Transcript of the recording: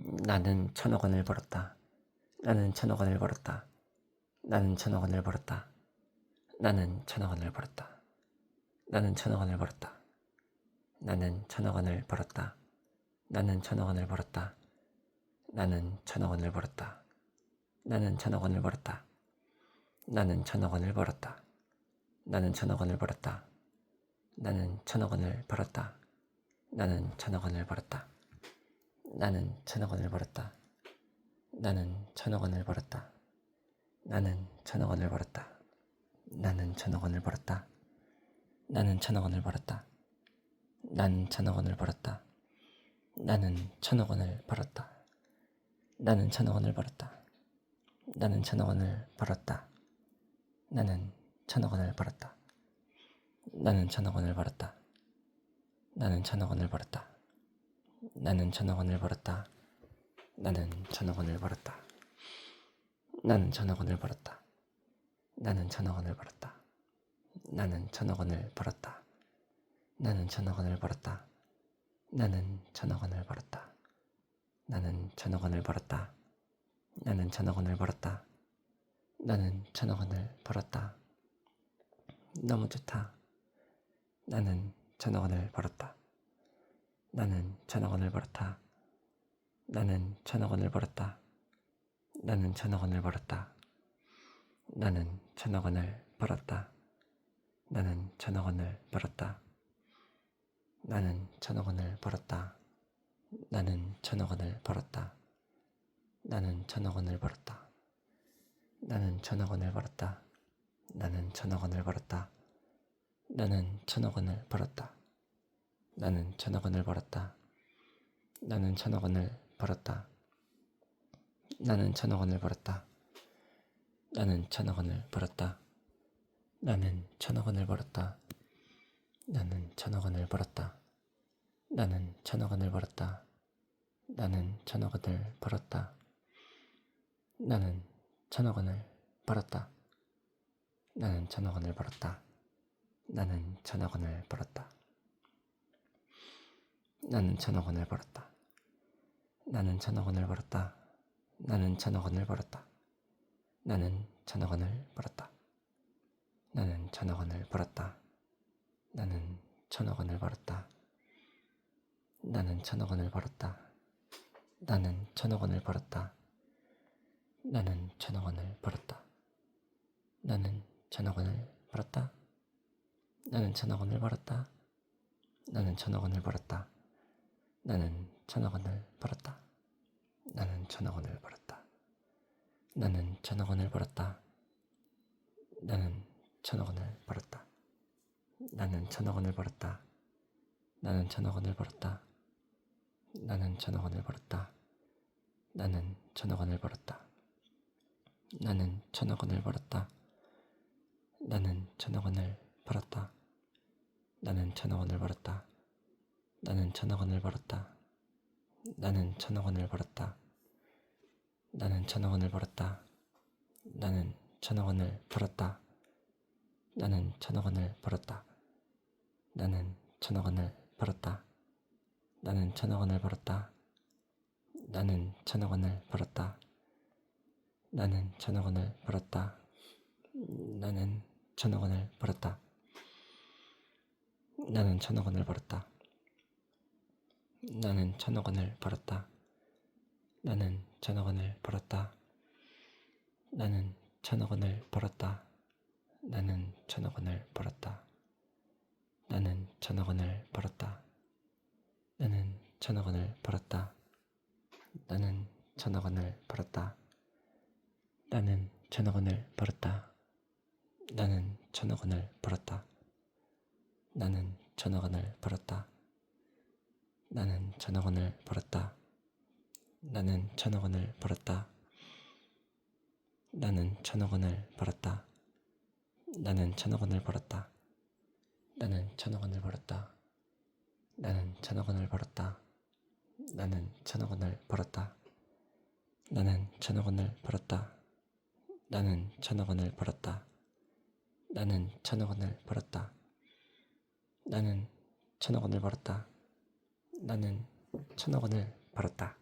나는 천억 원을 벌었다. 나는 천억 원을 벌었다. 나는 천억 원을 벌었다. 나는 천억 원을 벌었다. 나는 천억 원을 벌었다. 나는 천억 원을 벌었다. 나는 천억 원을 벌었다. 나는 천억 원을 벌었다. 나는 천억 원을 벌었다. 나는 천억 원을 벌었다. 나는 천억 원을 벌었다. 나는 천억 원을 벌었다. 나는 천억 원을 벌었다. 나는 천억 원을 벌었다. 나는 천억 원을 벌었다. 나는 천억 원을 벌었다. 나는 천억 원을 벌었다. 나는 천억 원을 벌었다. 나는 천억 원을 벌었다. 나는 천억 원을 벌었다. 나는 천억 원을 벌었다. 나는 천억 원을 벌었다. 나는 천억 원을 벌었다. 나는 천억 원을 벌었다. 나는 천억 원을 벌었다. 나는 천억 원을 벌었다. 나는 천억 원을 벌었다. 나는 천억 원을 벌었다. 나는 천억 원을 벌었다. 나는 천억 원을 벌었다. 나는 천억 원을 벌었다. 나는 천억 원을 벌었다. 나는 천억 원을 벌었다. 나는 천억 원을 벌었다. 나는 천억 원을 벌었다. 너무 좋다. 나는 천억 원을 벌었다. 나는 천억 원을 벌었다. 나는 천억 원을 벌었다. 나는 천억 원을 벌었다. 나는 천억 원을 벌었다. 나는 천억 원을 벌었다. 나는 천억 원을 벌었다. 나는 천억 원을 벌었다. 나는 천억 원을 벌었다. 나는 천억 원을 벌었다. 나는 천억 원을 벌었다. 나는 천억 원을 벌었다. 나는 천억 원을 벌었다. 나는 천억 원을 벌었다. 나는 천억 원을 벌었다. 나는 천억 원을 벌었다. 나는 천억 원을 벌었다. 나는 천억 원을 벌었다. 나는 천억 원을 벌었다. 나는 천억 원을 벌었다. 나는 천억 원을 벌었다. 나는 천억 원을 벌었다. 나는 천억 원을 벌었다. 나는 천억 원을 벌었다. 나는 천억 원을 벌었다. 나는 천억 원을 벌었다. 나는 천억 원을 벌었다. 나는 천억 원을 벌었다. 나는 천억 원을 벌었다. 나는 천억 원을 벌었다. 나는 천억 원을 벌었다. 나는 천억 원을 벌었다. 나는 천억 원을 벌었다. 나는 천억 원을 벌었다. 나는 천억 원을 벌었다. 나는 천억 원을 벌었다. 나는 천억 원을 벌었다. 나는 천억 원을 벌었다. 나는 천억 원을 벌었다. 나는 천억 원을 벌었다. 나는 천억 원을 벌었다. 나는 천억 원을 벌었다. 나는 천억 원을 벌었다. 나는 천억 원을 벌었다. 나는 천억 원을 벌었다. 나는 천억 원을 벌었다. 나는 천억 원을 벌었다. 나는 천억 원을 벌었다. 나는 천억 원을 벌었다. 나는 천억 원을 벌었다. 나는 천억 원을 벌었다. 나는 천억 원을 벌었다. 나는 천억 원을 벌었다. 나는 천억 원을 벌었다. 나는 천억 원을 벌었다. 나는 천억 원을 벌었다. 나는 천억 원을 벌었다. 나는 천억 원을 벌었다. 나는 천억 원을 벌었다. 나는 천억 원을 벌었다. 나는 천억 원을 벌었다. 나는 천억 원을 벌었다. 나는 천억 원을 벌었다. 나는 천억 원을 벌었다. 나는 천억 원을 벌었다. 나는 천억 원을 벌었다. 나는 천억 원을 벌었다. 나는 천억 원을 벌었다. 나는 천억 원을 벌었다. 나는 천억 원을 벌었다. 나는 천억 원을 벌었다. 나는 천억 원을 벌었다. 나는 천억 원을 벌었다. 나는 천억 원을 벌었다. 나는 천억 원을 벌었다. 나는 천억 원을 벌었다. 나는 천억 원을 벌었다. 나는 천억 원을 벌었다. 나는 천억 원을 벌었다.